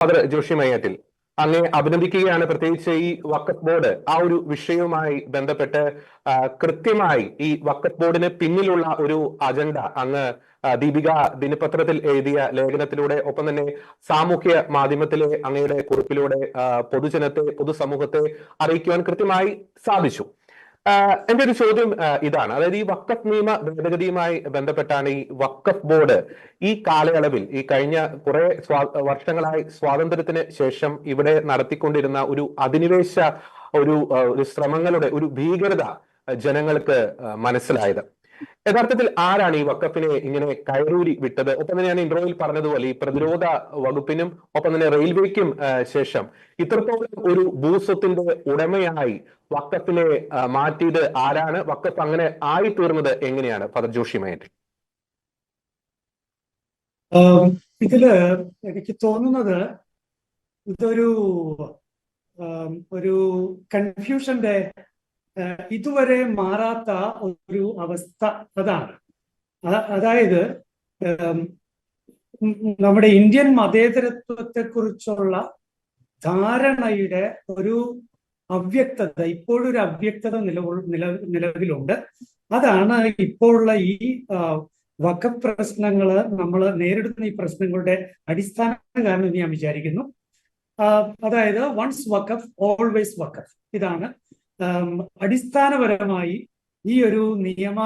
Father Joshi മയ്യാറ്റിൽ അങ്ങേ അഭിനന്ദിക്കുകയാണ്. പ്രത്യേകിച്ച് ഈ വക്കത്ത് ബോർഡ് ആ ഒരു വിഷയവുമായി ബന്ധപ്പെട്ട് കൃത്യമായി ഈ വക്കത്ത് ബോർഡിന് പിന്നിലുള്ള ഒരു അജണ്ട അങ്ങ് ദീപിക ദിനപത്രത്തിൽ എഴുതിയ ലേഖനത്തിലൂടെ ഒപ്പം തന്നെ സാമൂഹ്യ മാധ്യമത്തിലെ അങ്ങയുടെ കുറിപ്പിലൂടെ പൊതുജനത്തെ പൊതുസമൂഹത്തെ അറിയിക്കുവാൻ കൃത്യമായി സാധിച്ചു. എന്റെ ഒരു ചോദ്യം ഇതാണ്. അതായത് ഈ വക്കഫ് നിയമ ഭേദഗതിയുമായി ബന്ധപ്പെട്ടാണ് ഈ വക്കഫ് ബോർഡ് ഈ കാലയളവിൽ ഈ കഴിഞ്ഞ കുറെ വർഷങ്ങളായി സ്വാതന്ത്ര്യത്തിന് ശേഷം ഇവിടെ നടത്തിക്കൊണ്ടിരുന്ന ഒരു അധിനിവേശ ഒരു ശ്രമങ്ങളുടെ ഒരു ഭീകരത ജനങ്ങൾക്ക് മനസ്സിലായത്. യഥാർത്ഥത്തിൽ ആരാണ് ഈ വക്കഫിനെ ഇങ്ങനെ കയറൂരി വിട്ടത്? ഒപ്പം തന്നെ ഞാൻ ഇൻട്രോയിൽ പറഞ്ഞതുപോലെ ഈ പ്രതിരോധ വകുപ്പിനും ഒപ്പം തന്നെ റെയിൽവേക്കും ശേഷം ഇത്രത്തോളം ഒരു ഭൂസ്വത്തിന്റെ ഉടമയായി വക്കഫിനെ മാറ്റിയത് ആരാണ്? വക്കഫ് അങ്ങനെ ആയി തീർന്നത് എങ്ങനെയാണ്? ഫദർ ജോഷി മയൻ ആം, ഇതിൽ എനിക്ക് തോന്നുന്നത് ഇതൊരു ഒരു കൺഫ്യൂഷന്റെ ഇതുവരെ മാറാത്ത ഒരു അവസ്ഥ അതാണ്. അതായത് നമ്മുടെ ഇന്ത്യൻ മതേതരത്വത്തെ കുറിച്ചുള്ള ധാരണയുടെ ഒരു അവ്യക്തത ഇപ്പോഴൊരു അവ്യക്തത നിലകൊ നില നിലവിലുണ്ട്. അതാണ് ഇപ്പോഴുള്ള ഈ വക വഖഫ് പ്രശ്നങ്ങൾ നമ്മൾ നേരിടുന്ന ഈ പ്രശ്നങ്ങളുടെ അടിസ്ഥാന കാരണം എന്ന് ഞാൻ വിചാരിക്കുന്നു. അതായത് വൺസ് വഖഫ് ഓൾവേസ് വഖഫ്. ഇതാണ് അടിസ്ഥാനപരമായി ഈ ഒരു നിയമ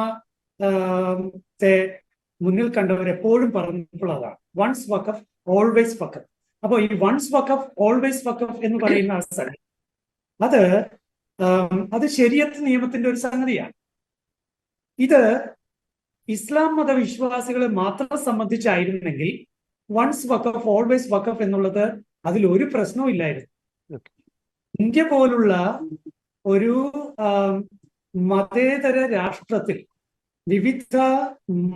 മുന്നിൽ കണ്ടവർ എപ്പോഴും പറഞ്ഞിട്ടുള്ളതാണ് വൺസ് വക്കഫ് ഓൾവേസ് വക്കഫ് അപ്പോൾ ഈ വൺസ് വക്കഫ് ഓൾവേസ് വക്കഫ് എന്ന് പറയുന്ന സംഗതി. അത് അത് ശരിയത്ത് നിയമത്തിന്റെ ഒരു സംഗതിയാണ്. ഇത് ഇസ്ലാം മതവിശ്വാസികളെ മാത്രം സംബന്ധിച്ചായിരുന്നെങ്കിൽ വൺസ് വക്കഫ് ഓൾവേസ് വക്കഫ് എന്നുള്ളത് അതിൽ ഒരു പ്രശ്നവും ഇല്ലായിരുന്നു. ഇന്ത്യ പോലുള്ള ഒരു മതേതര രാഷ്ട്രത്തിൽ വിവിധ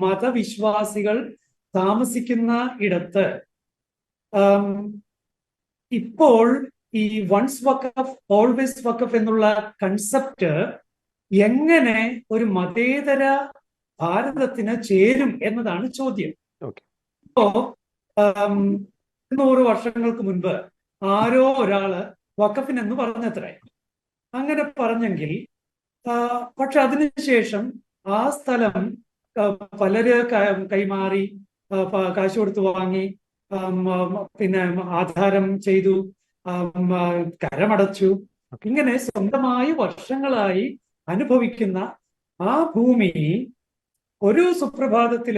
മതവിശ്വാസികൾ താമസിക്കുന്ന ഇടത്ത് ഇപ്പോൾ ഈ വൺസ് വക്കഫ് ഓൾവേസ് വക്കഫ് എന്നുള്ള കൺസെപ്റ്റ് എങ്ങനെ ഒരു മതേതര ഭാരതത്തിന് ചേരും എന്നതാണ് ചോദ്യം. ഇപ്പോ നൂറ് വർഷങ്ങൾക്ക് മുൻപ് ആരോ ഒരാൾ വക്കഫിനെന്ന് പറഞ്ഞത്രേ അങ്ങനെ പറഞ്ഞെങ്കിൽ പക്ഷെ അതിനുശേഷം ആ സ്ഥലം പലര് കൈമാറി കാശ് കൊടുത്ത് വാങ്ങി പിന്നെ ആധാരം ചെയ്തു കരമടച്ചു. ഇങ്ങനെ സ്വന്തമായി വർഷങ്ങളായി അനുഭവിക്കുന്ന ആ ഭൂമി ഒരു സുപ്രഭാതത്തിൽ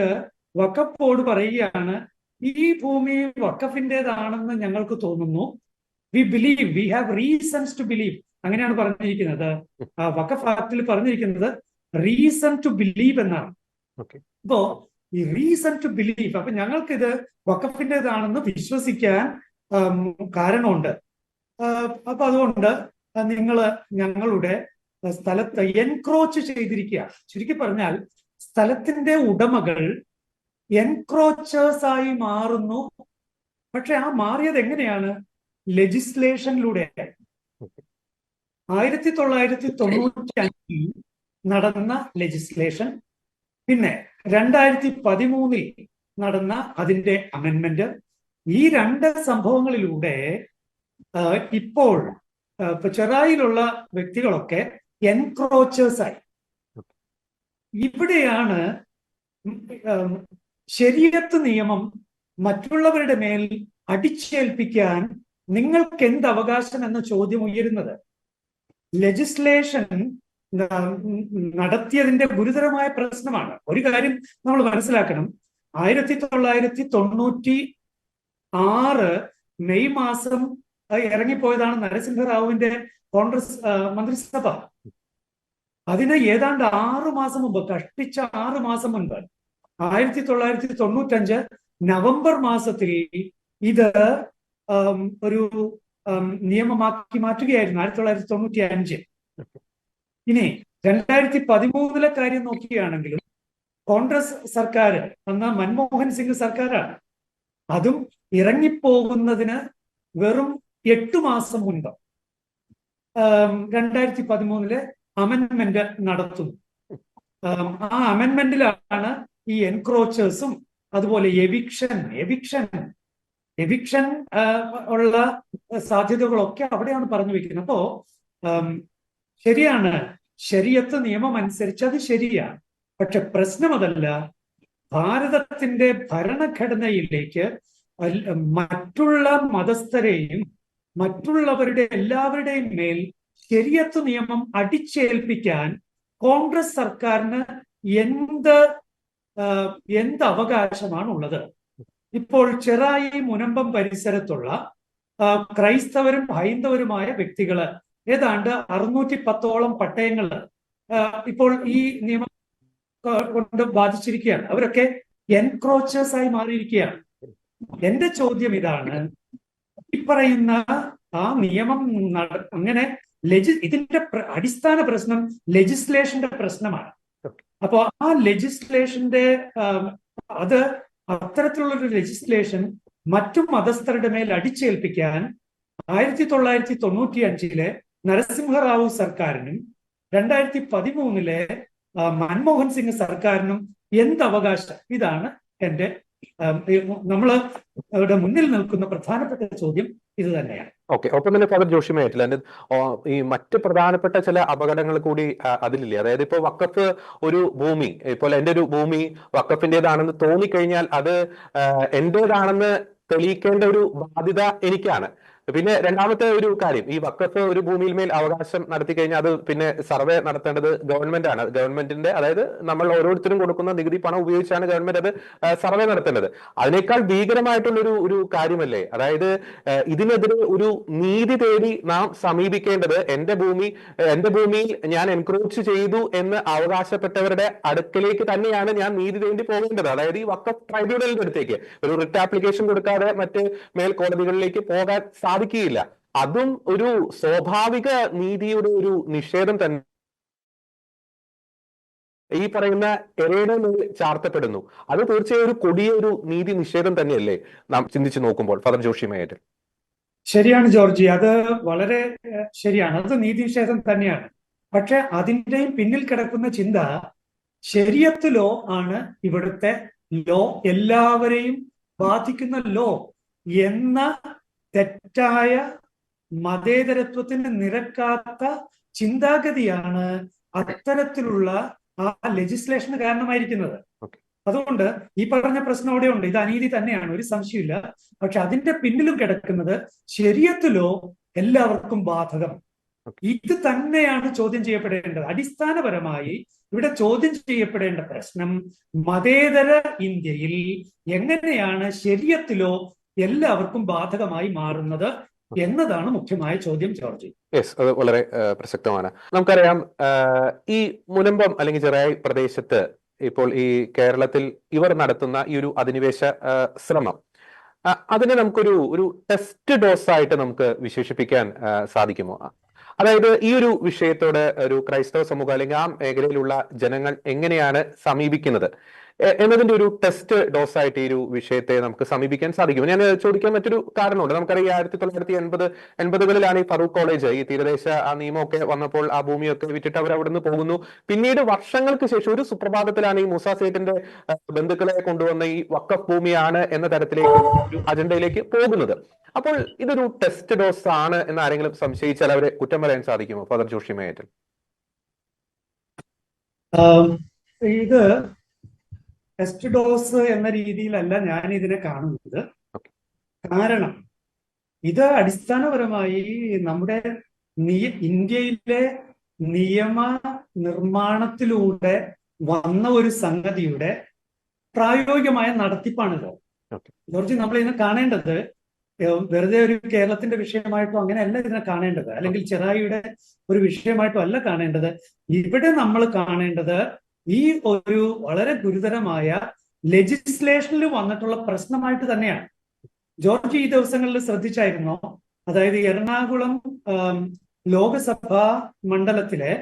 വക്കപ്പോട് പറയുകയാണ് ഈ ഭൂമി വക്കഫിന്റെതാണെന്ന് ഞങ്ങൾക്ക് തോന്നുന്നു. We believe we have reasons to believe അങ്ങനെയാണ് പറഞ്ഞിരിക്കുന്നത്. ആ വഖഫ് ആക്ടിൽ പറഞ്ഞിരിക്കുന്നത് റീസൺ ടു ബിലീവ് എന്നാണ്. അപ്പോ ഈ റീസൺ ടു ബിലീവ് അപ്പൊ ഞങ്ങൾക്ക് ഇത് വഖഫിന്റെതാണെന്ന് വിശ്വസിക്കാൻ കാരണമുണ്ട്. അപ്പൊ അതുകൊണ്ട് നിങ്ങൾ ഞങ്ങളുടെ സ്ഥലത്ത് എൻക്രോച്ച് ചെയ്തിരിക്കുക. ചുരുക്കി പറഞ്ഞാൽ സ്ഥലത്തിന്റെ ഉടമകൾ എൻക്രോച്ചേഴ്സ് ആയി മാറുന്നു. പക്ഷെ ആ മാറിയത് എങ്ങനെയാണ്? ലെജിസ്ലേഷനിലൂടെ ആയിരത്തി തൊള്ളായിരത്തി തൊണ്ണൂറ്റി അഞ്ചിൽ നടന്ന ലെജിസ്ലേഷൻ പിന്നെ രണ്ടായിരത്തി പതിമൂന്നിൽ നടന്ന അതിന്റെ അമെന്മെന്റ് ഈ രണ്ട് സംഭവങ്ങളിലൂടെ ഇപ്പോൾ ചെറായിലുള്ള വ്യക്തികളൊക്കെ എൻക്രോച്ചേഴ്സ് ആയി. ഇവിടെയാണ് ശരീരത്ത് നിയമം മറ്റുള്ളവരുടെ മേൽ അടിച്ചേൽപ്പിക്കാൻ നിങ്ങൾക്ക് എന്ത് അവകാശം എന്ന ചോദ്യം ഉയരുന്നത്? ലെജിസ്ലേഷൻ നടത്തിയതിന്റെ ഗുരുതരമായ പ്രശ്നമാണ്. ഒരു കാര്യം നമ്മൾ മനസ്സിലാക്കണം. ആയിരത്തി തൊള്ളായിരത്തി തൊണ്ണൂറ്റി ആറ് മെയ് മാസം ഇറങ്ങിപ്പോയതാണ് നരസിംഹറാവുവിന്റെ കോൺഗ്രസ് മന്ത്രിസഭ. അതിന് ഏതാണ്ട് ആറു മാസം മുമ്പ് കഷ്ടിച്ച ആറു മാസം മുൻപ് ആയിരത്തി തൊള്ളായിരത്തി തൊണ്ണൂറ്റഞ്ച് നവംബർ മാസത്തിൽ ഇത് ഒരു നിയമമാക്കി മാറ്റുകയായിരുന്നു ആയിരത്തി തൊള്ളായിരത്തി തൊണ്ണൂറ്റി അഞ്ച് ഇനി രണ്ടായിരത്തി പതിമൂന്നിലെ കാര്യം നോക്കുകയാണെങ്കിലും കോൺഗ്രസ് സർക്കാർ അന്ന് മൻമോഹൻ സിംഗ് സർക്കാരാണ്. അതും ഇറങ്ങിപ്പോകുന്നതിന് വെറും എട്ടു മാസം മുൻപ്. രണ്ടായിരത്തി പതിമൂന്നിൽ അമെന്റ്മെന്റ് നടത്തുന്നു. ആം, അമെന്റ്മെന്റിലാണ് ഈ എൻക്രോച്ചേഴ്സും അതുപോലെ എവിക്ഷൻ എവിക്ഷൻ എവിക്ഷൻ ഉള്ള സാധ്യതകളൊക്കെ അവിടെയാണ് പറഞ്ഞു വെക്കുന്നത്. അപ്പോ ശരിയാണ്. ശരിയത്ത് നിയമം അനുസരിച്ച് അത് ശരിയാണ്. പക്ഷെ പ്രശ്നം അതല്ല. ഭാരതത്തിന്റെ ഭരണഘടനയിലേക്ക് മറ്റുള്ള മതസ്ഥരെയും മറ്റുള്ളവരുടെ എല്ലാവരുടെയും മേൽ ശരിയത്ത് നിയമം അടിച്ചേൽപ്പിക്കാൻ കോൺഗ്രസ് സർക്കാരിന് എന്ത് എന്ത് അവകാശമാണ് ഉള്ളത് ഇപ്പോൾ ചെറായി മുനമ്പം പരിസരത്തുള്ള ക്രൈസ്തവരും ഹൈന്ദവരുമായ വ്യക്തികൾ ഏതാണ്ട് അറുന്നൂറ്റി പത്തോളം പട്ടയങ്ങൾ ഇപ്പോൾ ഈ നിയമം കൊണ്ട് ബാധിച്ചിരിക്കുകയാണ്. അവരൊക്കെ എൻക്രോച്ചേഴ്സ് ആയി മാറിയിരിക്കുകയാണ്. എന്റെ ചോദ്യം ഇതാണ് ഈ പറയുന്ന ആ നിയമം അങ്ങനെ ലെജി ഇതിന്റെ അടിസ്ഥാന പ്രശ്നം ലെജിസ്ലേഷന്റെ പ്രശ്നമാണ്. അപ്പോ ആ ലെജിസ്ലേഷന്റെ അത് അത്തരത്തിലുള്ള ഒരു ലെജിസ്ലേഷൻ മറ്റു മതസ്ഥരുടെ മേൽ അടിച്ചേൽപ്പിക്കാൻ ആയിരത്തി തൊള്ളായിരത്തി തൊണ്ണൂറ്റി അഞ്ചിലെ നരസിംഹറാവു സർക്കാരിനും രണ്ടായിരത്തി പതിമൂന്നിലെ മൻമോഹൻ സിംഗ് സർക്കാരിനും എന്ത് അവകാശം? ഇതാണ് എന്റെ നമ്മൾ മുന്നിൽ നിൽക്കുന്ന പ്രധാനപ്പെട്ട ചോദ്യം ഇത് തന്നെയാണ് ഓക്കെ ഒപ്പം തന്നെ ഫാദർ ജോഷി എന്റെ ഈ മറ്റ് പ്രധാനപ്പെട്ട ചില അപകടങ്ങൾ കൂടി അതിലില്ലേ? അതായത് ഇപ്പോൾ വക്കഫ് ഒരു ഭൂമി ഇപ്പോൾ എന്റെ ഒരു ഭൂമി വക്കഫിന്റെതാണെന്ന് തോന്നിക്കഴിഞ്ഞാൽ അത് എന്റെതാണെന്ന് തെളിയിക്കേണ്ട ഒരു ബാധ്യത എനിക്കാണ്. പിന്നെ രണ്ടാമത്തെ ഒരു കാര്യം ഈ വക്കഫ് ഒരു ഭൂമിയിൽ മേൽ അവകാശം നടത്തി കഴിഞ്ഞാൽ അത് പിന്നെ സർവേ നടത്തേണ്ടത് ഗവൺമെന്റ് ആണ്. ഗവൺമെന്റിന്റെ അതായത് നമ്മൾ ഓരോരുത്തരും കൊടുക്കുന്ന നികുതി പണം ഉപയോഗിച്ചാണ് ഗവൺമെന്റ് അത് സർവേ നടത്തേണ്ടത്. അതിനേക്കാൾ ഭീകരമായിട്ടുള്ളൊരു ഒരു കാര്യമല്ലേ? അതായത് ഇതിനെതിരെ ഒരു നീതി തേടി നാം സമീപിക്കേണ്ടത് എന്റെ ഭൂമി എന്റെ ഭൂമിയിൽ ഞാൻ എൻക്രോച്ച് ചെയ്തു എന്ന് അവകാശപ്പെട്ടവരുടെ അടുക്കലേക്ക് തന്നെയാണ് ഞാൻ നീതി തേടി പോകേണ്ടത്. അതായത് ഈ വക്കഫ് ട്രൈബ്യൂണലിന്റെ അടുത്തേക്ക്. ഒരു റിട്ട് ആപ്ലിക്കേഷൻ കൊടുക്കാതെ മറ്റ് മേൽക്കോടതികളിലേക്ക് പോകാൻ സാധിക്കുകയില്ല. അതും ഒരു സ്വാഭാവിക നീതിയുടെ ഒരു നിഷേധം തന്നെ. ഈ പറയുന്ന എരയുടെ മേൽ ചാർത്തപ്പെടുന്നു. അത് തീർച്ചയായും ഒരു കൊടിയ ഒരു നീതി നിഷേധം തന്നെയല്ലേ നാം ചിന്തിച്ചു നോക്കുമ്പോൾ ഫദർ ജോഷി ശരിയാണ് ജോർജി. അത് വളരെ ശരിയാണ്. അത് നീതി നിഷേധം തന്നെയാണ്. പക്ഷെ അതിന്റെയും പിന്നിൽ കിടക്കുന്ന ചിന്ത ശരിയത്ത് ലോ ആണ് ഇവിടുത്തെ ലോ. എല്ലാവരെയും ബാധിക്കുന്ന ലോ എന്ന തെറ്റായ മതേതരത്വത്തിന് നിരക്കാത്ത ചിന്താഗതിയാണ് അത്തരത്തിലുള്ള ആ ലെജിസ്ലേഷന് കാരണമായിരിക്കുന്നത്. അതുകൊണ്ട് ഈ പറഞ്ഞ പ്രശ്നം അവിടെ ഉണ്ട് ഇത് അനീതി തന്നെയാണ്. ഒരു സംശയമില്ല പക്ഷെ അതിന്റെ പിന്നിലും കിടക്കുന്നത് ശരീരത്തിലോ എല്ലാവർക്കും ബാധകം. ഇത് തന്നെയാണ് ചോദ്യം ചെയ്യപ്പെടേണ്ടത്. അടിസ്ഥാനപരമായി ഇവിടെ ചോദ്യം ചെയ്യപ്പെടേണ്ട പ്രശ്നം മതേതര ഇന്ത്യയിൽ എങ്ങനെയാണ് ശരിയത്തിലോ എല്ലാവർക്കും ബാധകമായി മാറുന്നത് എന്നതാണ് മുഖ്യമായ ചോദ്യം ജോർജി. യെസ് അത് വളരെ പ്രസക്തമാണ്. നമുക്കറിയാം ഈ മുനമ്പം അല്ലെങ്കിൽ ചെറായി പ്രദേശത്ത് ഇപ്പോൾ ഈ കേരളത്തിൽ ഇവർ നടത്തുന്ന ഈ ഒരു അധിനിവേശ ശ്രമം. അതിനെ നമുക്കൊരു ഒരു ടെസ്റ്റ് ഡോസ് ആയിട്ട് നമുക്ക് വിശേഷിപ്പിക്കാൻ സാധിക്കുമോ? അതായത് ഈ ഒരു വിഷയത്തോട് ഒരു ക്രൈസ്തവ സമൂഹം അല്ലെങ്കിൽ ആ മേഖലയിലുള്ള ജനങ്ങൾ എങ്ങനെയാണ് സമീപിക്കുന്നത്? എന്നതിന്റെ ഒരു ടെസ്റ്റ് ഡോസ് ആയിട്ട് ഈ ഒരു വിഷയത്തെ നമുക്ക് സമീപിക്കാൻ സാധിക്കും. ഞാൻ ചോദിക്കാൻ മറ്റൊരു കാരണമുണ്ട്. നമുക്കറിയാം ആയിരത്തി തൊള്ളായിരത്തി എൺപത് എൺപതുകളിലാണ് ഈ ഫറൂഖ് കോളേജ് ഈ തീരദേശ ആ നിയമമൊക്കെ വന്നപ്പോൾ ആ ഭൂമിയൊക്കെ വിറ്റിട്ട് അവർ അവിടെ നിന്ന് പോകുന്നു. പിന്നീട് വർഷങ്ങൾക്ക് ശേഷം ഒരു സുപ്രഭാതത്തിലാണ് ഈ മൂസ സേറ്റിന്റെ ബന്ധുക്കളെ കൊണ്ടുവന്ന ഈ വക്കഫ് ഭൂമിയാണ് എന്ന തരത്തിലേക്ക് ഒരു അജണ്ടയിലേക്ക് പോകുന്നത്. അപ്പോൾ ഇതൊരു ടെസ്റ്റ് ഡോസ് ആണ് എന്ന് ആരെങ്കിലും സംശയിച്ചാൽ അവരെ കുറ്റം പറയാൻ സാധിക്കുമോ ഫാദർ ജോഷി മേയറ്റൽ ഇത് ടെസ്റ്റ് ഡോസ് എന്ന രീതിയിലല്ല ഞാൻ ഇതിനെ കാണുന്നത് കാരണം ഇത് അടിസ്ഥാനപരമായി നമ്മുടെ ഇന്ത്യയിലെ നിയമ നിർമ്മാണത്തിലൂടെ വന്ന ഒരു സംഗതിയുടെ പ്രായോഗികമായ നടത്തിപ്പാണല്ലോ ജോർജി നമ്മൾ ഇതിനെ കാണേണ്ടത് വെറുതെ ഒരു കേരളത്തിന്റെ വിഷയമായിട്ടോ അങ്ങനെയല്ല ഇതിനെ കാണേണ്ടത്. അല്ലെങ്കിൽ ചെറായിയുടെ ഒരു വിഷയമായിട്ടോ അല്ല കാണേണ്ടത്. ഇവിടെ നമ്മൾ കാണേണ്ടത് ഈ ഒരു വളരെ ഗുരുതരമായ ലെജിസ്ലേഷനിൽ വന്നിട്ടുള്ള പ്രശ്നമായിട്ട് തന്നെയാണ്. ജോർജ് ഈ ദിവസങ്ങളിൽ ശ്രദ്ധിച്ചായിരുന്നോ? അതായത് എറണാകുളം ലോകസഭാ മണ്ഡലത്തിലെ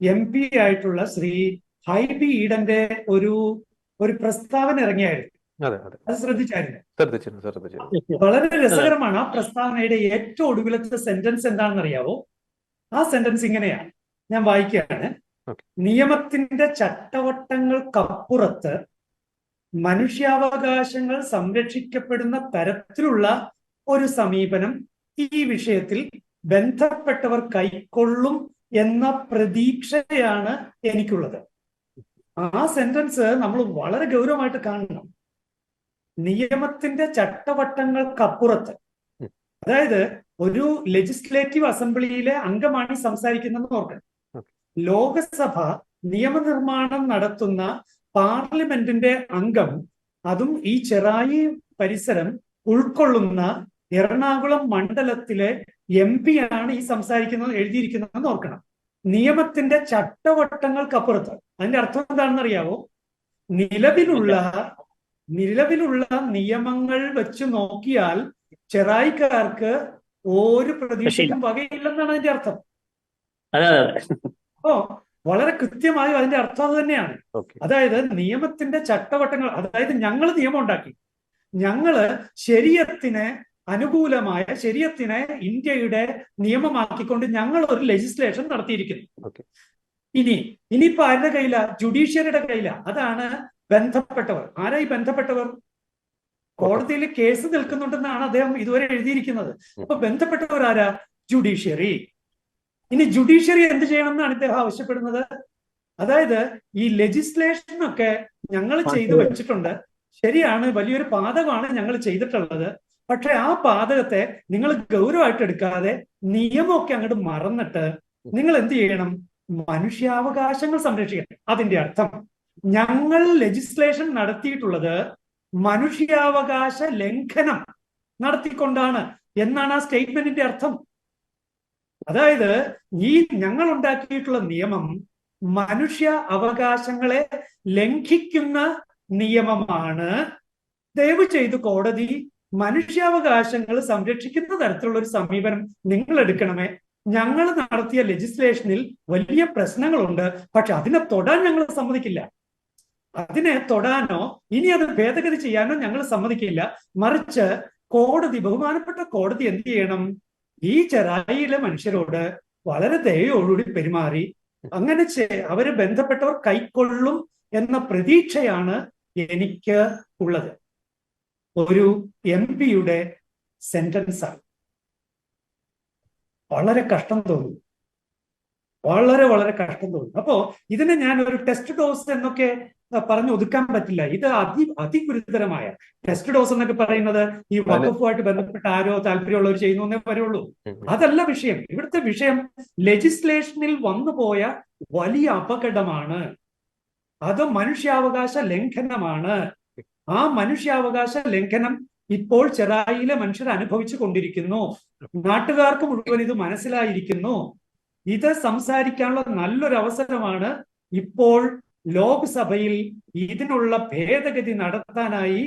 എം പി ആയിട്ടുള്ള ശ്രീ ഹൈബി ഈഡന്റെ ഒരു ഒരു പ്രസ്താവന ഇറങ്ങിയായിരുന്നു. അതെ ശ്രദ്ധിച്ചായിരുന്നു? വളരെ രസകരമാണ് ആ പ്രസ്താവനയുടെ ഏറ്റവും ഒടുവിലത്തെ സെന്റൻസ് എന്താണെന്ന് അറിയാവോ ആ സെന്റൻസ് ഇങ്ങനെയാണ്. ഞാൻ വായിക്കുകയാണ്. നിയമത്തിന്റെ ചട്ടവട്ടങ്ങൾക്കപ്പുറത്ത് മനുഷ്യാവകാശങ്ങൾ സംരക്ഷിക്കപ്പെടുന്ന തരത്തിലുള്ള ഒരു സമീപനം ഈ വിഷയത്തിൽ ബന്ധപ്പെട്ടവർ കൈക്കൊള്ളും എന്ന പ്രതീക്ഷയാണ് എനിക്കുള്ളത്. ആ സെന്റൻസ് നമ്മൾ വളരെ ഗൗരവമായിട്ട് കാണണം. നിയമത്തിന്റെ ചട്ടവട്ടങ്ങൾക്കപ്പുറത്ത് അതായത് ഒരു ലെജിസ്ലേറ്റീവ് അസംബ്ലിയിലെ അംഗമാണ് ഈ സംസാരിക്കുന്നതെന്ന് ഓർക്കണം. ലോകസഭ നിയമനിർമ്മാണം നടത്തുന്ന പാർലമെന്റിന്റെ അംഗം അതും ഈ ചെറായി പരിസരം ഉൾക്കൊള്ളുന്ന എറണാകുളം മണ്ഡലത്തിലെ എം പി ആണ് ഈ സംസാരിക്കുന്നത് എഴുതിയിരിക്കുന്നതെന്ന് ഓർക്കണം. നിയമത്തിന്റെ ചട്ടവട്ടങ്ങൾക്കപ്പുറത്ത് അതിന്റെ അർത്ഥം എന്താണെന്ന് അറിയാവോ നിലവിലുള്ള നിലവിലുള്ള നിയമങ്ങൾ വെച്ച് നോക്കിയാൽ ചെറായിക്കാർക്ക് ഒരു പ്രതീക്ഷയും വകയില്ലെന്നാണ് അതിന്റെ അർത്ഥം. അതെ അതെ. അപ്പോ വളരെ കൃത്യമായും അതിന്റെ അർത്ഥം അത് തന്നെയാണ്. അതായത് നിയമത്തിന്റെ ചട്ടവട്ടങ്ങൾ അതായത് ഞങ്ങൾ നിയമം ഉണ്ടാക്കി. ഞങ്ങൾ ശരീരത്തിന് അനുകൂലമായ ശരീരത്തിനെ ഇന്ത്യയുടെ നിയമമാക്കിക്കൊണ്ട് ഞങ്ങൾ ഒരു ലെജിസ്ലേഷൻ നടത്തിയിരിക്കുന്നു. ഇനി ഇനിയിപ്പോ ആരുടെ കയ്യില? ജുഡീഷ്യറിയുടെ കയ്യില. അതാണ് ബന്ധപ്പെട്ടവർ. ആരായി ബന്ധപ്പെട്ടവർ? കോടതിയിൽ കേസ് നിൽക്കുന്നുണ്ടെന്നാണ് അദ്ദേഹം ഇതുവരെ എഴുതിയിരിക്കുന്നത്. അപ്പൊ ബന്ധപ്പെട്ടവർ ആരാ ജുഡീഷ്യറി. ഇനി ജുഡീഷ്യറി എന്ത് ചെയ്യണം എന്നാണ് ഇദ്ദേഹം ആവശ്യപ്പെടുന്നത്? അതായത് ഈ ലെജിസ്ലേഷൻ ഒക്കെ ഞങ്ങൾ ചെയ്തു വെച്ചിട്ടുണ്ട്. ശരിയാണ് വലിയൊരു പാതകമാണ് ഞങ്ങൾ ചെയ്തിട്ടുള്ളത്. പക്ഷെ ആ പാതകത്തെ നിങ്ങൾ ഗൗരവമായിട്ട് എടുക്കാതെ നിയമമൊക്കെ അങ്ങോട്ട് മറന്നിട്ട് നിങ്ങൾ എന്ത് ചെയ്യണം? മനുഷ്യാവകാശങ്ങൾ സംരക്ഷിക്കണം. അതിന്റെ അർത്ഥം ഞങ്ങൾ ലെജിസ്ലേഷൻ നടത്തിയിട്ടുള്ളത് മനുഷ്യാവകാശ ലംഘനം നടത്തിക്കൊണ്ടാണ് എന്നാണ് ആ സ്റ്റേറ്റ്മെന്റിന്റെ അർത്ഥം. അതായത് ഈ ഞങ്ങൾ ഉണ്ടാക്കിയിട്ടുള്ള നിയമം മനുഷ്യ അവകാശങ്ങളെ ലംഘിക്കുന്ന നിയമമാണ്. ദയവ് ചെയ്ത് കോടതി മനുഷ്യാവകാശങ്ങൾ സംരക്ഷിക്കുന്ന തരത്തിലുള്ള ഒരു സമീപനം നിങ്ങൾ എടുക്കണമേ. ഞങ്ങൾ നടത്തിയ ലെജിസ്ലേഷനിൽ വലിയ പ്രശ്നങ്ങളുണ്ട്. പക്ഷെ അതിനെ തൊടാൻ ഞങ്ങൾ സമ്മതിക്കില്ല. അതിനെ തൊടാനോ ഇനി അത് ഭേദഗതി ചെയ്യാനോ ഞങ്ങൾ സമ്മതിക്കില്ല. മറിച്ച് കോടതി ബഹുമാനപ്പെട്ട കോടതി എന്ത് ചെയ്യണം? ഈ ചെറായിയിലെ മനുഷ്യരോട് വളരെ ദയോടുകൂടി പെരുമാറി അങ്ങനെ അവരെ ബന്ധപ്പെട്ടവർ കൈക്കൊള്ളും എന്ന പ്രതീക്ഷയാണ് എനിക്ക് ഉള്ളത്. ഒരു എം പിയുടെ സെന്റൻസാണ് വളരെ കഷ്ടം തോന്നുന്നു വളരെ വളരെ കഷ്ടം തോന്നുന്നു അപ്പോ ഇതിനെ ഞാൻ ഒരു ടെസ്റ്റ് ഡോസ് എന്നൊക്കെ പറഞ്ഞു ഒതുക്കാൻ പറ്റില്ല. ഇത് അതി അതിഗുരുതരമായ. ടെസ്റ്റ് ഡോസ് എന്നൊക്കെ പറയുന്നത് ഈ വകുപ്പുമായിട്ട് ബന്ധപ്പെട്ട ആരോ താല്പര്യമുള്ളവർ ചെയ്യുന്നു എന്നേ പറയുള്ളൂ. അതല്ല വിഷയം. ഇവിടുത്തെ വിഷയം ലെജിസ്ലേഷനിൽ വന്നുപോയ വലിയ അപകടമാണ്. അത് മനുഷ്യാവകാശ ലംഘനമാണ്. ആ മനുഷ്യാവകാശ ലംഘനം ഇപ്പോൾ ചെറായിലെ മനുഷ്യർ അനുഭവിച്ചു കൊണ്ടിരിക്കുന്നു. നാട്ടുകാർക്ക് മുഴുവൻ ഇത് മനസ്സിലായിരിക്കുന്നു. ഇത് സംസാരിക്കാനുള്ള നല്ലൊരു അവസരമാണ് ഇപ്പോൾ ലോക്സഭയിൽ ഇതിനുള്ള ഭേദഗതി നടത്താനായി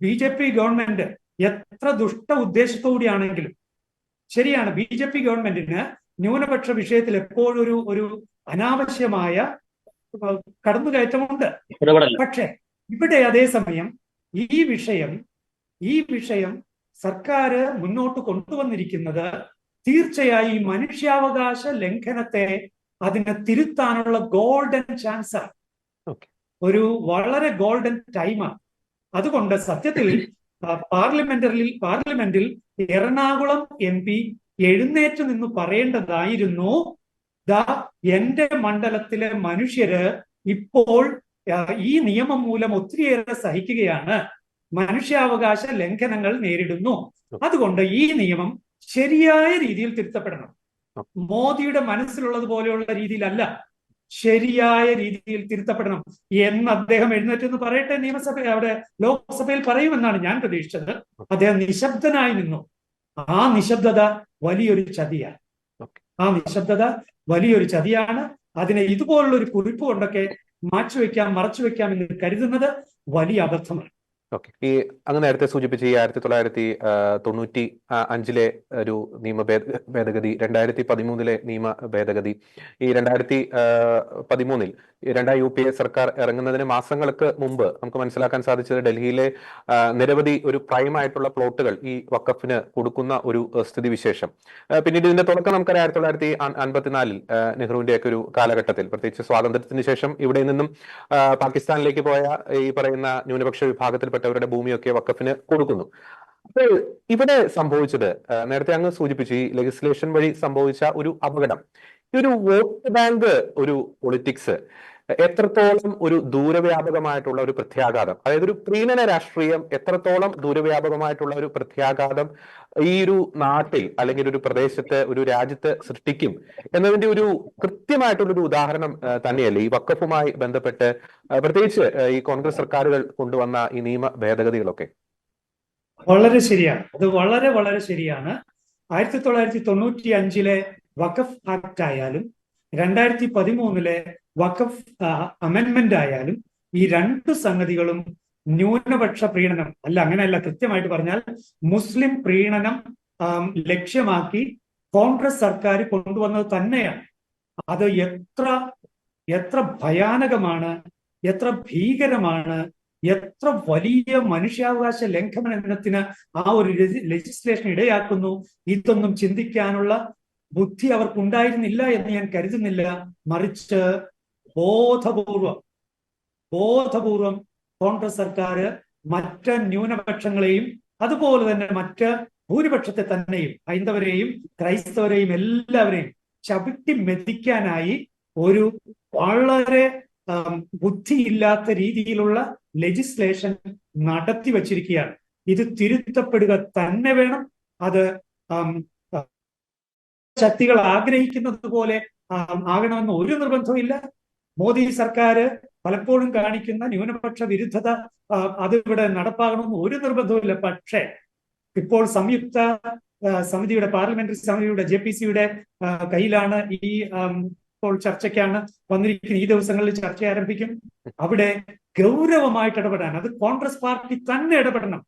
ബി ജെ പി ഗവൺമെന്റ് എത്ര ദുഷ്ട ഉദ്ദേശത്തോടെയാണെങ്കിലും ശരിയാണ് ബി ജെ പി ഗവൺമെന്റിന് ന്യൂനപക്ഷ വിഷയത്തിൽ എപ്പോഴും ഒരു ഒരു അനാവശ്യമായ കടന്നുകയറ്റമുണ്ട്. പക്ഷെ ഇവിടെ അതേസമയം ഈ വിഷയം ഈ വിഷയം സർക്കാർ മുന്നോട്ട് കൊണ്ടുവന്നിരിക്കുന്നത് തീർച്ചയായും മനുഷ്യാവകാശ ലംഘനത്തെ അതിനെ തിരുത്താനുള്ള ഗോൾഡൻ ചാൻസാണ് ആണ് ഒരു വളരെ ഗോൾഡൻ ടൈമാണ് അതുകൊണ്ട് സത്യത്തിൽ പാർലമെന്ററിൽ പാർലമെന്റിൽ എറണാകുളം എം പി എഴുന്നേറ്റ് നിന്ന് പറയേണ്ടതായിരുന്നു ദാ എന്റെ മണ്ഡലത്തിലെ മനുഷ്യര് ഇപ്പോൾ ഈ നിയമം മൂലം ഒത്തിരിയേറെ സഹിക്കുകയാണ്. മനുഷ്യാവകാശ ലംഘനങ്ങൾ നേരിടുന്നു. അതുകൊണ്ട് ഈ നിയമം ശരിയായ രീതിയിൽ തിരുത്തപ്പെടണം. മോദിയുടെ മനസ്സിലുള്ളത് പോലെയുള്ള രീതിയിലല്ല ശരിയായ രീതിയിൽ തിരുത്തപ്പെടണം എന്ന് അദ്ദേഹം എഴുന്നേറ്റെന്ന് പറയട്ടെ നിയമസഭ അവിടെ ലോക്സഭയിൽ പറയുമെന്നാണ് ഞാൻ പ്രതീക്ഷിച്ചത്. അദ്ദേഹം നിശബ്ദനായി നിന്നു. ആ നിശബ്ദത വലിയൊരു ചതിയാണ്. ആ നിശബ്ദത വലിയൊരു ചതിയാണ്. അതിനെ ഇതുപോലുള്ള ഒരു കുറിപ്പ് കൊണ്ടൊക്കെ മാറ്റിവെക്കാം മറച്ചു വെക്കാം എന്ന് കരുതുന്നത് വലിയ അബദ്ധമാണ്. ഓക്കെ ഈ അങ്ങ് നേരത്തെ സൂചിപ്പിച്ച ഈ ആയിരത്തി തൊള്ളായിരത്തി തൊണ്ണൂറ്റി അഞ്ചിലെ ഒരു നിയമ ഭേദ- ഭേദഗതി രണ്ടായിരത്തി പതിമൂന്നിലെ നിയമ ഭേദഗതി. ഈ രണ്ടായിരത്തി പതിമൂന്നിൽ രണ്ടാം യു പി എ സർക്കാർ ഇറങ്ങുന്നതിന് മാസങ്ങൾക്ക് മുമ്പ് നമുക്ക് മനസ്സിലാക്കാൻ സാധിച്ചത് ഡൽഹിയിലെ നിരവധി ഒരു പ്രൈം ആയിട്ടുള്ള പ്ലോട്ടുകൾ ഈ വക്കഫിന് കൊടുക്കുന്ന ഒരു സ്ഥിതിവിശേഷം. പിന്നീട് ഇതിന്റെ തുടക്കം നമുക്ക് ആയിരത്തി തൊള്ളായിരത്തി അൻപത്തിനാലിൽ നെഹ്റുവിന്റെ ഒക്കെ ഒരു കാലഘട്ടത്തിൽ. പ്രത്യേകിച്ച് സ്വാതന്ത്ര്യത്തിന് ശേഷം ഇവിടെ നിന്നും പാകിസ്ഥാനിലേക്ക് പോയ ഈ പറയുന്ന ന്യൂനപക്ഷ വിഭാഗത്തിൽപ്പെട്ടവരുടെ ഭൂമിയൊക്കെ വക്കഫിന് കൊടുക്കുന്നു. അപ്പോൾ ഇവിടെ സംഭവിച്ചത് നേരത്തെ അങ്ങ് സൂചിപ്പിച്ചു ഈ ലെജിസ്ലേഷൻ വഴി സംഭവിച്ച ഒരു അപകടം. ഈ ഒരു വോട്ട് ബാങ്ക് ഒരു പൊളിറ്റിക്സ് എത്രത്തോളം ഒരു ദൂരവ്യാപകമായിട്ടുള്ള ഒരു പ്രത്യാഘാതം? അതായത് ഒരു പ്രീണന രാഷ്ട്രീയം എത്രത്തോളം ദൂരവ്യാപകമായിട്ടുള്ള ഒരു പ്രത്യാഘാതം ഈ ഒരു നാട്ടിൽ അല്ലെങ്കിൽ ഒരു പ്രദേശത്ത് ഒരു രാജ്യത്ത് സൃഷ്ടിക്കും എന്നതിന്റെ ഒരു കൃത്യമായിട്ടുള്ളൊരു ഉദാഹരണം തന്നെയല്ലേ? ഈ വക്കഫുമായി ബന്ധപ്പെട്ട് പ്രത്യേകിച്ച് ഈ കോൺഗ്രസ് സർക്കാരുകൾ കൊണ്ടുവന്ന ഈ നിയമ ഭേദഗതികളൊക്കെ. വളരെ ശരിയാണ്. അത് വളരെ വളരെ ശരിയാണ്. ആയിരത്തി തൊള്ളായിരത്തി തൊണ്ണൂറ്റി അഞ്ചിലെ വഖഫ് ആക്ട് ആയാലും രണ്ടായിരത്തി പതിമൂന്നിലെ വഖഫ് അമെന്റ്മെന്റ് ആയാലും ഈ രണ്ട് സംഗതികളും ന്യൂനപക്ഷ പ്രീണനം അല്ല അങ്ങനെയല്ല കൃത്യമായിട്ട് പറഞ്ഞാൽ മുസ്ലിം പ്രീണനം ലക്ഷ്യമാക്കി കോൺഗ്രസ് സർക്കാർ കൊണ്ടുവന്നത് തന്നെയാണ്. അത് എത്ര എത്ര ഭയാനകമാണ് എത്ര ഭീകരമാണ് എത്ര വലിയ മനുഷ്യാവകാശ ലംഘനത്തിന് ആ ഒരു ലെജിസ്ലേഷൻ ഇടയാക്കുന്നു. ഇതൊന്നും ചിന്തിക്കാനുള്ള ബുദ്ധി അവർക്കുണ്ടായിരുന്നില്ല എന്ന് ഞാൻ കരുതുന്നില്ല. മറിച്ച് ബോധപൂർവം ബോധപൂർവം കോൺഗ്രസ് സർക്കാർ മറ്റ് ന്യൂനപക്ഷങ്ങളെയും അതുപോലെ തന്നെ മറ്റ് ഭൂരിപക്ഷത്തെ തന്നെയും ഹൈന്ദവരെയും ക്രൈസ്തവരെയും എല്ലാവരെയും ചവിട്ടി മെതിക്കാനായി ഒരു വളരെ ബുദ്ധിയില്ലാത്ത രീതിയിലുള്ള ലെജിസ്ലേഷൻ നടത്തി വച്ചിരിക്കുകയാണ്. ഇത് തിരുത്തപ്പെടുക തന്നെ വേണം. അത് ശക്തികൾ ആഗ്രഹിക്കുന്നത് പോലെ ആകണമെന്ന് ഒരു നിർബന്ധവുമില്ല. മോദി സർക്കാർ പലപ്പോഴും കാണിക്കുന്ന ന്യൂനപക്ഷ വിരുദ്ധത അതിവിടെ നടപ്പാകണമെന്ന് ഒരു നിർബന്ധവുമില്ല. പക്ഷേ ഇപ്പോൾ സംയുക്ത സമിതിയുടെ പാർലമെന്ററി സമിതിയുടെ ജെ പി സിയുടെ കയ്യിലാണ് ഈ ഇപ്പോൾ ചർച്ചയ്ക്കാണ് വന്നിരിക്കുന്ന ഈ ദിവസങ്ങളിൽ ചർച്ച ആരംഭിക്കും. അവിടെ ഗൗരവമായിട്ട് ഇടപെടാൻ അത് കോൺഗ്രസ് പാർട്ടി തന്നെ ഇടപെടണം.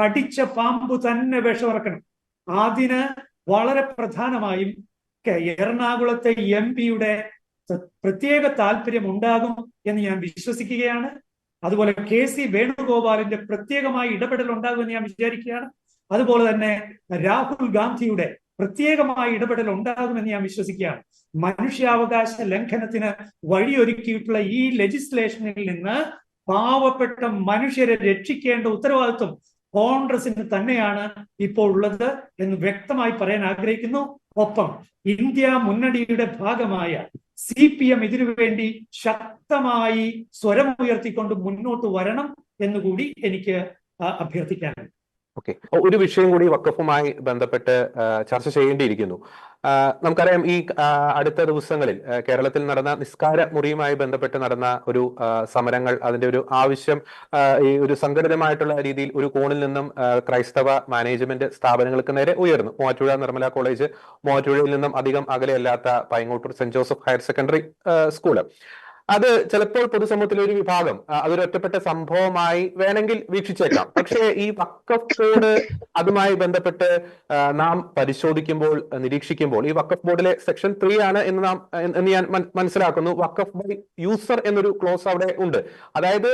കടിച്ച പാമ്പ് തന്നെ വിഷമിറക്കണം. അതിന് വളരെ പ്രധാനമായും എറണാകുളത്തെ എം പിയുടെ പ്രത്യേക താല്പര്യം ഉണ്ടാകും എന്ന് ഞാൻ വിശ്വസിക്കുകയാണ്. അതുപോലെ കെ സി വേണുഗോപാലിന്റെ പ്രത്യേകമായ ഇടപെടൽ ഉണ്ടാകുമെന്ന് ഞാൻ വിചാരിക്കുകയാണ്. അതുപോലെ തന്നെ രാഹുൽ ഗാന്ധിയുടെ പ്രത്യേകമായ ഇടപെടൽ ഉണ്ടാകുമെന്ന് ഞാൻ വിശ്വസിക്കുകയാണ്. മനുഷ്യാവകാശ ലംഘനത്തിന് വഴിയൊരുക്കിയിട്ടുള്ള ഈ ലെജിസ്ലേഷനിൽ നിന്ന് പാവപ്പെട്ട മനുഷ്യരെ രക്ഷിക്കേണ്ട ഉത്തരവാദിത്വം കോൺഗ്രസിന് തന്നെയാണ് ഇപ്പോൾ ഉള്ളത് എന്ന് വ്യക്തമായി പറയാൻ ആഗ്രഹിക്കുന്നു. ഒപ്പം ഇന്ത്യ മുന്നണിയുടെ ഭാഗമായ സി പി എം ഇതിനു വേണ്ടി ശക്തമായി സ്വരമുയർത്തിക്കൊണ്ട് മുന്നോട്ട് വരണം എന്നുകൂടി എനിക്ക് അഭ്യർത്ഥിക്കാനുണ്ട്. ഓക്കെ. ഒരു വിഷയം കൂടി വക്കഫുമായി ബന്ധപ്പെട്ട് ചർച്ച ചെയ്യേണ്ടിയിരിക്കുന്നു. നമുക്കറിയാം ഈ അടുത്ത ദിവസങ്ങളിൽ കേരളത്തിൽ നടന്ന നിസ്കാര മുറിയുമായി ബന്ധപ്പെട്ട് നടന്ന ഒരു സമരങ്ങൾ അതിന്റെ ഒരു ആവശ്യം ഈ ഒരു സംഘടിതമായിട്ടുള്ള രീതിയിൽ ഒരു കോണിൽ നിന്നും ക്രൈസ്തവ മാനേജ്മെന്റ് സ്ഥാപനങ്ങൾക്ക് നേരെ ഉയർന്നു. മൂവാറ്റുപുഴ നിർമ്മല കോളേജ് മൂവാറ്റുപുഴയിൽ നിന്നും അധികം അകലെയല്ലാത്ത Paingottoor Saint Joseph higher secondary school. അത് ചിലപ്പോൾ പൊതുസമൂഹത്തിലെ ഒരു വിഭാഗം അതൊരു ഒറ്റപ്പെട്ട സംഭവമായി വേണമെങ്കിൽ വീക്ഷിച്ചേക്കാം. പക്ഷേ ഈ വക്കഫ് ബോർഡ് അതുമായി ബന്ധപ്പെട്ട് നാം പരിശോധിക്കുമ്പോൾ നിരീക്ഷിക്കുമ്പോൾ ഈ വക്കഫ് ബോർഡിലെ സെക്ഷൻ ത്രീ ആണ് എന്ന് നാം എന്ന് ഞാൻ മനസ്സിലാക്കുന്നു. വക്കഫ് ബൈ യൂസർ എന്നൊരു ക്ലോസ് അവിടെ ഉണ്ട്. അതായത്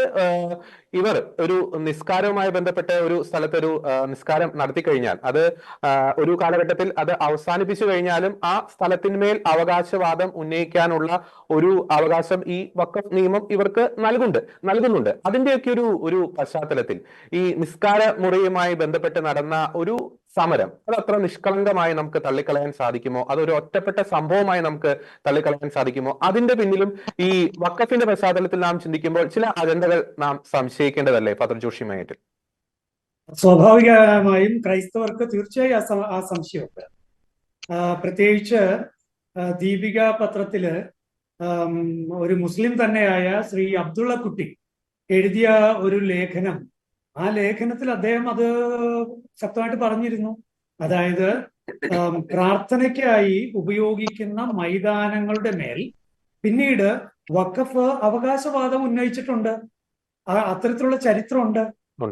ഇവർ ഒരു നിസ്കാരവുമായി ബന്ധപ്പെട്ട് ഒരു സ്ഥലത്തൊരു നിസ്കാരം നടത്തി കഴിഞ്ഞാൽ അത് ഒരു കാലഘട്ടത്തിൽ അത് അവസാനിപ്പിച്ചു കഴിഞ്ഞാലും ആ സ്ഥലത്തിന്മേൽ അവകാശവാദം ഉന്നയിക്കാനുള്ള ഒരു അവകാശം ഈ വക്കഫ് നിയമം ഇവർക്ക് നൽകുന്നുണ്ട് നൽകുന്നുണ്ട്. അതിന്റെയൊക്കെ ഒരു ഒരു പശ്ചാത്തലത്തിൽ ഈ നിസ്കാര മുറിയുമായി ബന്ധപ്പെട്ട് നടന്ന ഒരു സമരം അത് അത്ര നിഷ്കളങ്കമായി നമുക്ക് തള്ളിക്കളയാൻ സാധിക്കുമോ? അതൊരു ഒറ്റപ്പെട്ട സംഭവമായി നമുക്ക് തള്ളിക്കളയാൻ സാധിക്കുമോ? അതിന്റെ പിന്നിലും ഈ വക്കഫിന്റെ പശ്ചാത്തലത്തിൽ നാം ചിന്തിക്കുമ്പോൾ ചില അജണ്ടകൾ നാം സംശയിക്കേണ്ടതല്ലേ ഫാദർ ജോഷിയുമായിട്ട് സ്വാഭാവികമായും ക്രൈസ്തവർക്ക് തീർച്ചയായും ആ സംശയമുണ്ട്. പ്രത്യേകിച്ച് ദീപിക പത്രത്തിൽ ഒരു മുസ്ലിം തന്നെയായ ശ്രീ അബ്ദുള്ള കുട്ടി എഴുതിയ ഒരു ലേഖനം. ആ ലേഖനത്തിൽ അദ്ദേഹം അത് ശക്തമായിട്ട് പറഞ്ഞിരുന്നു. അതായത് പ്രാർത്ഥനയ്ക്കായി ഉപയോഗിക്കുന്ന മൈതാനങ്ങളുടെ മേൽ പിന്നീട് വഖഫ് അവകാശവാദം ഉന്നയിച്ചിട്ടുണ്ട്. അത്തരത്തിലുള്ള ചരിത്രമുണ്ട്.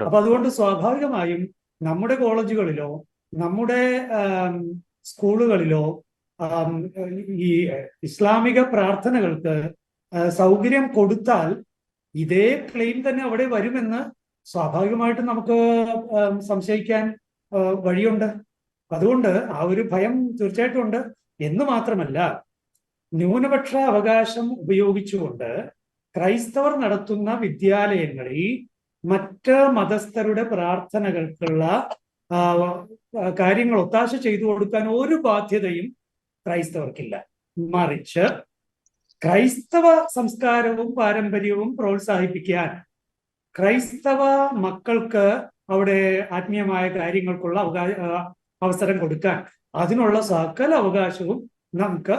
അപ്പൊ അതുകൊണ്ട് സ്വാഭാവികമായും നമ്മുടെ കോളേജുകളിലോ നമ്മുടെ സ്കൂളുകളിലോ ഈ ഇസ്ലാമിക പ്രാർത്ഥനകൾക്ക് സൗകര്യം കൊടുത്താൽ ഇതേ ക്ലെയിം തന്നെ അവിടെ വരുമെന്ന് സ്വാഭാവികമായിട്ട് നമുക്ക് സംശയിക്കാൻ വഴിയുണ്ട്. അതുകൊണ്ട് ആ ഒരു ഭയം തീർച്ചയായിട്ടും ഉണ്ട്. എന്ന് മാത്രമല്ല ന്യൂനപക്ഷ അവകാശം ഉപയോഗിച്ചുകൊണ്ട് ക്രൈസ്തവർ നടത്തുന്ന വിദ്യാലയങ്ങളിൽ മറ്റ് മതസ്ഥരുടെ പ്രാർത്ഥനകൾക്കുള്ള കാര്യങ്ങൾ ഒത്താശ ചെയ്തു കൊടുക്കാൻ ഒരു ബാധ്യതയും ക്രൈസ്തവർക്കില്ല. മറിച്ച് ക്രൈസ്തവ സംസ്കാരവും പാരമ്പര്യവും പ്രോത്സാഹിപ്പിക്കാൻ ക്രൈസ്തവ മക്കൾക്ക് അവിടെ ആത്മീയമായ കാര്യങ്ങൾക്കുള്ള അവകാശ അവസരം കൊടുക്കാൻ അതിനുള്ള സകല അവകാശവും നമുക്ക്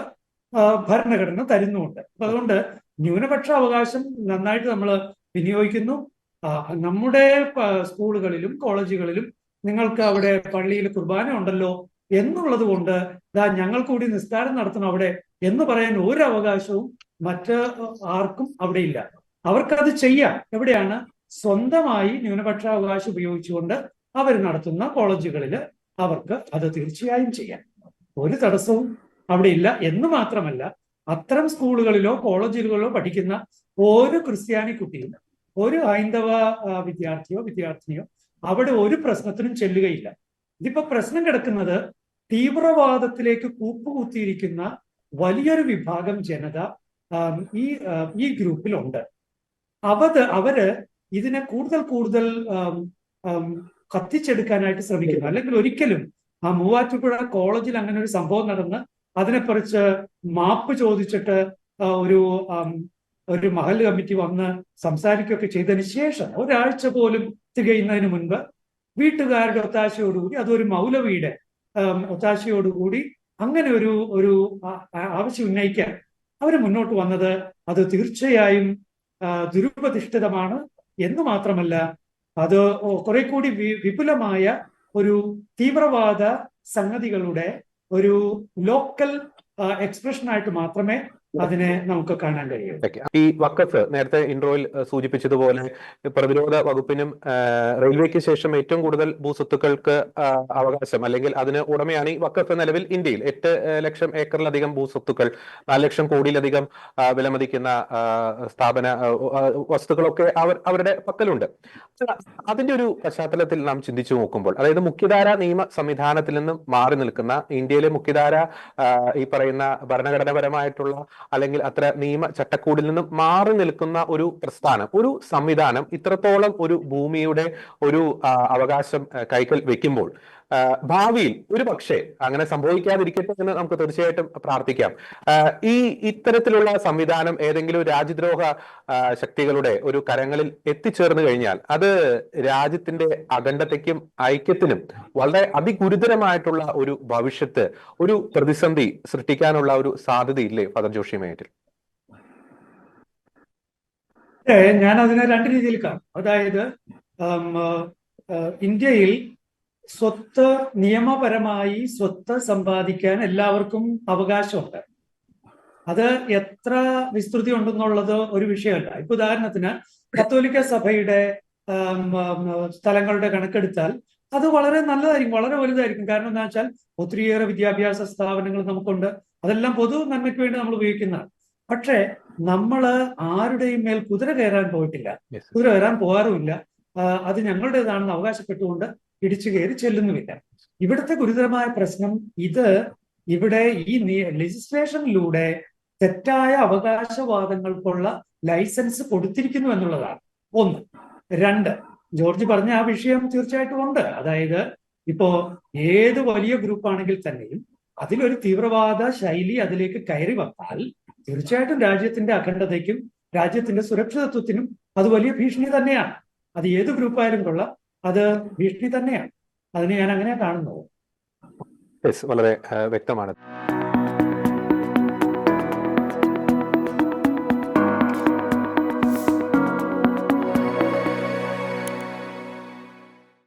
ഭരണഘടന തരുന്നുണ്ട് അതുകൊണ്ട് ന്യൂനപക്ഷ അവകാശം നന്നായിട്ട് നമ്മൾ വിനിയോഗിക്കുന്നു. നമ്മുടെ സ്കൂളുകളിലും കോളേജുകളിലും നിങ്ങൾക്ക് അവിടെ പള്ളിയിൽ കുർബാന ഉണ്ടല്ലോ എന്നുള്ളത് കൊണ്ട് ഇതാ ഞങ്ങൾ കൂടി നിസ്കാരം നടത്തണം അവിടെ എന്ന് പറയാൻ ഒരു അവകാശവും മറ്റ് ആർക്കും അവിടെ ഇല്ല. അവർക്കത് ചെയ്യാം. എവിടെയാണ്? സ്വന്തമായി ന്യൂനപക്ഷ അവകാശം ഉപയോഗിച്ചുകൊണ്ട് അവർ നടത്തുന്ന കോളേജുകളിൽ അവർക്ക് അത് തീർച്ചയായും ചെയ്യാം. ഒരു തടസ്സവും അവിടെ ഇല്ല. എന്ന് മാത്രമല്ല അത്തരം സ്കൂളുകളിലോ കോളേജുകളിലോ പഠിക്കുന്ന ഒരു ക്രിസ്ത്യാനി കുട്ടിയും ഒരു ഹൈന്ദവ വിദ്യാർത്ഥിയോ വിദ്യാർത്ഥിനിയോ അവിടെ ഒരു പ്രശ്നത്തിനും ചെല്ലുകയില്ല. ഇതിപ്പോ പ്രശ്നം കിടക്കുന്നത് തീവ്രവാദത്തിലേക്ക് കൂപ്പുകുത്തിയിരിക്കുന്ന വലിയൊരു വിഭാഗം ജനത ഈ ഈ ഗ്രൂപ്പിലുണ്ട്. അവത് അവർ ഇതിനെ കൂടുതൽ കൂടുതൽ കത്തിച്ചെടുക്കാനായിട്ട് ശ്രമിക്കുന്നു. അല്ലെങ്കിൽ ഒരിക്കലും ആ മൂവാറ്റുപുഴ കോളേജിൽ അങ്ങനെ ഒരു സംഭവം നടന്ന് അതിനെക്കുറിച്ച് മാപ്പ് ചോദിച്ചിട്ട് ഒരു ഒരു മഹൽ കമ്മിറ്റി വന്ന് സംസാരിക്കുകയൊക്കെ ചെയ്തതിന് ശേഷം ഒരാഴ്ച പോലും തികയുന്നതിന് മുൻപ് വീട്ടുകാരുടെ ഒത്താശയോടുകൂടി അതൊരു മൗലവിയുടെ ഒത്താശയോടുകൂടി അങ്ങനെ ഒരു ഒരു ആവശ്യം ഉന്നയിക്കാൻ അവർ മുന്നോട്ട് വന്നത് അത് തീർച്ചയായും ദുരുപതിഷ്ഠിതമാണ് എന്ന് മാത്രമല്ല അത് കുറെ കൂടി വിപുലമായ ഒരു തീവ്രവാദ സംഗതികളുടെ ഒരു ലോക്കൽ എക്സ്പ്രഷനായിട്ട് മാത്രമേ അതിനെ നമുക്ക് കാണാൻ കഴിയും. ഈ വക്കഫ് നേരത്തെ ഇൻട്രോയിൽ സൂചിപ്പിച്ചതുപോലെ പ്രതിരോധ വകുപ്പിനും റെയിൽവേക്ക് ശേഷം ഏറ്റവും കൂടുതൽ ഭൂസ്വത്തുക്കൾക്ക് അവകാശം അല്ലെങ്കിൽ അതിന് ഉടമയാണ് ഈ വക്കഫ് നിലവിൽ ഇന്ത്യയിൽ. എട്ട് ലക്ഷം ഏക്കറിലധികം ഭൂസ്വത്തുക്കൾ നാല് ലക്ഷം കോടിയിലധികം വിലമതിക്കുന്ന സ്ഥാപന വസ്തുക്കളൊക്കെ അവർ അവരുടെ പക്കലുണ്ട്. അതിന്റെ ഒരു പശ്ചാത്തലത്തിൽ നാം ചിന്തിച്ചു നോക്കുമ്പോൾ അതായത് മുഖ്യധാര നിയമ സംവിധാനത്തിൽ നിന്നും മാറി നിൽക്കുന്ന ഇന്ത്യയിലെ മുഖ്യധാര ഈ പറയുന്ന ഭരണഘടനാപരമായിട്ടുള്ള അല്ലെങ്കിൽ അത്ര നിയമ ചട്ടക്കൂടിൽ നിന്നും മാറി നിൽക്കുന്ന ഒരു പ്രസ്ഥാനം ഒരു സംവിധാനം ഇത്രത്തോളം ഒരു ഭൂമിയുടെ ഒരു അവകാശം കൈകൾ വെക്കുമ്പോൾ ഭാവിയിൽ ഒരു പക്ഷേ അങ്ങനെ സംഭവിക്കാതിരിക്കട്ടെ എന്ന് നമുക്ക് തീർച്ചയായിട്ടും പ്രാർത്ഥിക്കാം. ഈ ഇത്തരത്തിലുള്ള സംവിധാനം ഏതെങ്കിലും രാജ്യദ്രോഹ ശക്തികളുടെ ഒരു കരങ്ങളിൽ എത്തിച്ചേർന്ന് കഴിഞ്ഞാൽ അത് രാജ്യത്തിന്റെ അഖണ്ഡതയ്ക്കും ഐക്യത്തിനും വളരെ അതിഗുരുതരമായിട്ടുള്ള ഒരു ഭവിഷ്യത്ത് ഒരു പ്രതിസന്ധി സൃഷ്ടിക്കാനുള്ള ഒരു സാധ്യതയില്ലേ ഫദർ ജോഷി മേറ്റിൽ ഞാൻ അതിനെ രണ്ട് രീതിയിൽ കാണും. അതായത് ഇന്ത്യയിൽ സ്വത്ത് നിയമപരമായി സ്വത്ത് സമ്പാദിക്കാൻ എല്ലാവർക്കും അവകാശമുണ്ട്. അത് എത്ര വിസ്തൃതി ഉണ്ടെന്നുള്ളത് ഒരു വിഷയമല്ല. ഇപ്പൊ ഉദാഹരണത്തിന് കത്തോലിക്ക സഭയുടെ സ്ഥലങ്ങളുടെ കണക്കെടുത്താൽ അത് വളരെ നല്ലതായിരിക്കും വളരെ വലുതായിരിക്കും. കാരണം എന്താ വെച്ചാൽ ഒത്തിരിയേറെ വിദ്യാഭ്യാസ സ്ഥാപനങ്ങൾ നമുക്കുണ്ട്. അതെല്ലാം പൊതു നന്മയ്ക്ക് വേണ്ടി നമ്മൾ ഉപയോഗിക്കുന്നതാണ്. പക്ഷേ നമ്മൾ ആരുടെയും മേൽ കുതിര കയറാൻ പോയിട്ടില്ല. കുതിര കയറാൻ പോകാറുമില്ല. അത് ഞങ്ങളുടേതാണെന്ന് അവകാശപ്പെട്ടുകൊണ്ട് ഇടിച്ചു കയറി ചെല്ലുന്നുമില്ല. ഇവിടുത്തെ ഗുരുതരമായ പ്രശ്നം ഇത് ഇവിടെ ഈ ലെജിസ്ലേഷനിലൂടെ തെറ്റായ അവകാശവാദങ്ങൾക്കുള്ള ലൈസൻസ് കൊടുത്തിരിക്കുന്നു എന്നുള്ളതാണ്. ഒന്ന്. രണ്ട്. ജോർജ് പറഞ്ഞ ആ വിഷയം തീർച്ചയായിട്ടും ഉണ്ട്. അതായത് ഇപ്പോ ഏത് വലിയ ഗ്രൂപ്പ് ആണെങ്കിൽ തന്നെയും അതിലൊരു തീവ്രവാദ ശൈലി അതിലേക്ക് കയറി വന്നാൽ തീർച്ചയായിട്ടും രാജ്യത്തിന്റെ അഖണ്ഡതയ്ക്കും രാജ്യത്തിന്റെ സുരക്ഷിതത്വത്തിനും അത് വലിയ ഭീഷണി തന്നെയാണ്. അത് ഏത് ഗ്രൂപ്പായാലും കൊള്ളാം. അത് ഭീഷണി തന്നെയാണ്. അതിനെ ഞാൻ അങ്ങനെ കാണുന്നു വളരെ വ്യക്തമാണ്.